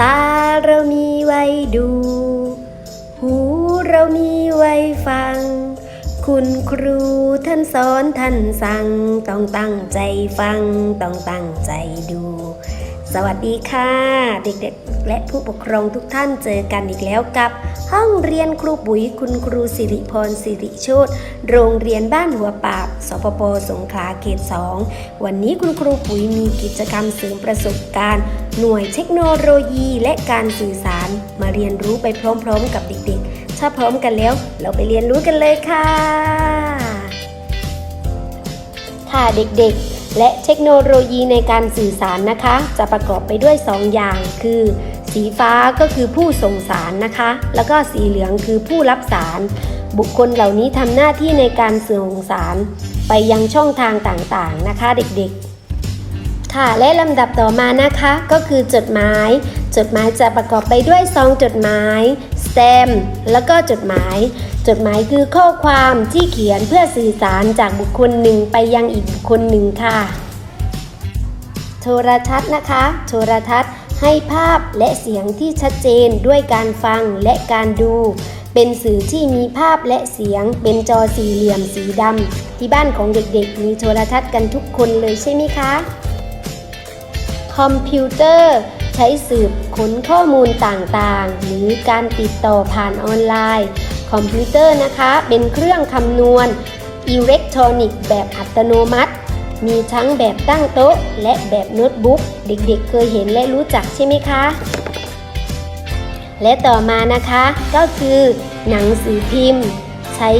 ตาเรามีไว้ดู หูเรามีไว้ฟัง คุณครูท่านสอนท่านสั่ง ต้องตั้งใจฟัง ต้องตั้งใจดู สวัสดีค่ะ เด็กๆ และผู้ปกครองทุกท่านเจอกันอีกแล้วกับ ห้องเรียนครูปุ๋ยคุณครูสิริพรสิริโชตโรงเรียนบ้านหัวปากสปปสงขลาเขต 2 วันนี้คุณครูปุ๋ยมีกิจกรรมเสริมประสบการณ์ หน่วยเทคโนโลยีและการสื่อสาร มาเรียนรู้ไปพร้อมๆ กับเด็กๆ ถ้าพร้อมกันแล้ว เราไปเรียนรู้กันเลยค่ะค่ะเด็กๆและเทคโนโลยีในการสื่อสารนะคะ จะประกอบไปด้วย 2 อย่างคือ สีฟ้าก็คือผู้ส่งสารนะคะ แล้วก็สีเหลืองคือผู้รับสาร บุคคลเหล่านี้ทำหน้าที่ในการส่งสารไปยังช่องทางต่างๆนะคะ เด็กๆ ค่ะและลำดับต่อมานะคะก็คือจดหมาย จดหมายจะประกอบไปด้วยซองจดหมายสแตมแล้วก็จดหมาย จดหมายคือข้อความที่เขียนเพื่อสื่อสารจากบุคคลหนึ่งไปยังอีกบุคคลหนึ่งค่ะ โทรทัศน์นะคะ โทรทัศน์ ให้ภาพและเสียงที่ชัดเจนด้วยการฟังและการดู เป็นสื่อที่มีภาพและเสียง เป็นจอสี่เหลี่ยมสีดำที่บ้านของเด็กๆ มีโทรทัศน์กันทุกคนเลยใช่ไหมคะ คอมพิวเตอร์ ใช้สืบค้นข้อมูลต่างๆ หรือการติดต่อผ่านออนไลน์ คอมพิวเตอร์นะคะ เป็นเครื่องคำนวณอิเล็กทรอนิกส์แบบอัตโนมัติ มีทั้งแบบตั้งโต๊ะ และแบบโน้ตบุ๊ก เด็กๆเคยเห็นและรู้จักใช่ไหมคะ และต่อมานะคะก็คือ หนังสือพิมพ์ ใช้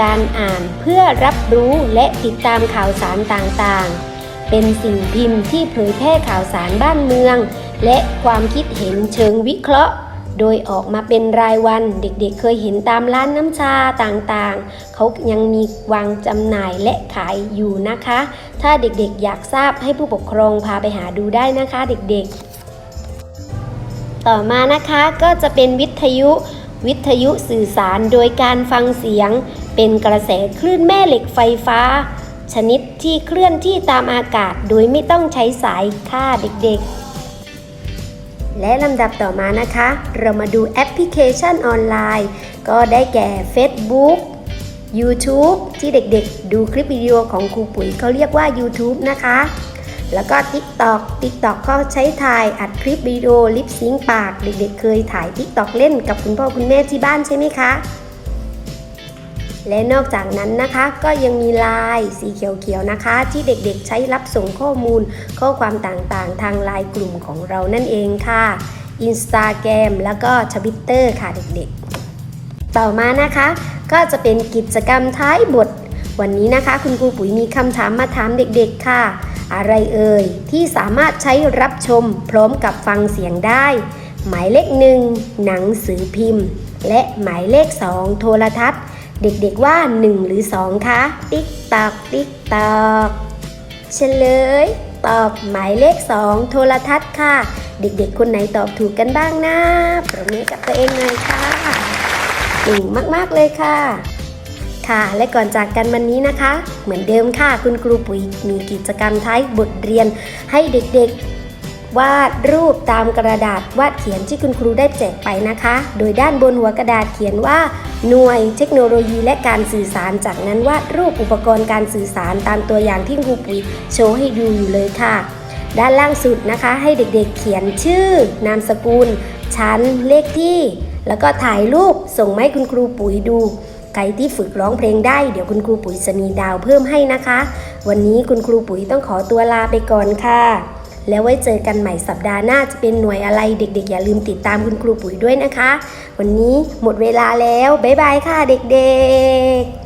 การอ่านเพื่อรับรู้และติดตามข่าวสารต่างๆ เป็นสิ่งพิมพ์ที่เผยแพร่ข่าวสารบ้านเมือง และความคิดเห็นเชิงวิเคราะห์ โดยออกมาเป็นรายวันเด็กๆเคยเห็นตามร้านน้ำชาต่างๆ เขายังมีวางจำหน่ายและขายอยู่นะคะ ถ้าเด็กๆอยากทราบให้ผู้ปกครองพาไปหาดูได้นะคะเด็กๆ ต่อมานะคะก็จะเป็นวิทยุวิทยุสื่อสารโดยการฟังเสียง เป็นกระแสคลื่นแม่เหล็กไฟฟ้า ชนิดที่เคลื่อนที่ตามอากาศโดยไม่ต้องใช้สายค่ะเด็กๆ และลำดับต่อมานะคะ เรามาดูแอปพลิเคชันออนไลน์ ก็ได้แก่ Facebook YouTube ที่เด็กๆ ดูคลิปวิดีโอของครูปุ๋ยเขาเรียกว่า YouTube นะคะ แล้วก็ TikTok TikTok ก็ใช้ถ่ายอัดคลิปวิดีโอลิปซิงปาก เด็กๆ เคยถ่าย TikTok เล่นกับคุณพ่อคุณแม่ที่บ้านใช่ไหมคะ และนอกจากนั้นนะคะก็ยังมีไลน์สีเขียวๆนะคะ ที่เด็กๆใช้รับส่งข้อมูล ข้อความต่างๆ ทางไลน์กลุ่มของเรานั่นเองค่ะ Instagram แล้วก็ Twitter ค่ะเด็กๆ ต่อมานะคะ ก็จะเป็นกิจกรรมท้ายบท วันนี้นะคะ คุณครูปุ๋ยมีคำถามมาถามเด็กๆค่ะ อะไรเอ่ย ที่สามารถใช้รับชม พร้อมกับฟังเสียงได้ หมายเลขหนึ่งหนังสือพิมพ์ และหมายเลขสองโทรทัศน์ เด็กๆว่า 1 หรือ 2 คะ ติ๊กตอกติ๊กตอกเฉลย ตอบหมายเลข 2 โทรทัศน์ค่ะ เด็กๆ คนไหนตอบถูกกันบ้างนะประมือกับตัวเองหน่อยค่ะเก่งมากๆเลยค่ะ ค่ะและก่อนจากกันวันนี้นะคะ เหมือนเดิมค่ะ คุณครูปุ๋ยมีกิจกรรมท้ายบทเรียนให้เด็กๆ วาดรูปตามกระดาษวาดเขียนที่คุณครูได้แจกไปนะคะ โดยด้านบนหัวกระดาษเขียนว่า หน่วยเทคโนโลยีและการสื่อสาร จากนั้นวาดรูปอุปกรณ์การสื่อสารตามตัวอย่างที่ครูปุ๋ยโชว์ให้ดูอยู่เลยค่ะ ด้านล่างสุดนะคะให้เด็กๆเขียนชื่อ นามสกุล ชั้น เลขที่ แล้วก็ถ่ายรูปส่งมาให้คุณครูปุ๋ยดูใครที่ฝึกร้องเพลงได้เดี๋ยวคุณครูปุ๋ยจะมีดาวเพิ่มให้นะคะ วันนี้คุณครูปุ๋ยต้องขอตัวลาไปก่อนค่ะ แล้วไว้เจอกันใหม่สัปดาห์หน้าจะเป็นหน่วยอะไรเด็กๆ อย่าลืมติดตามคุณครูปุ๋ยด้วยนะคะ วันนี้หมดเวลาแล้ว บ๊ายบายค่ะเด็กๆ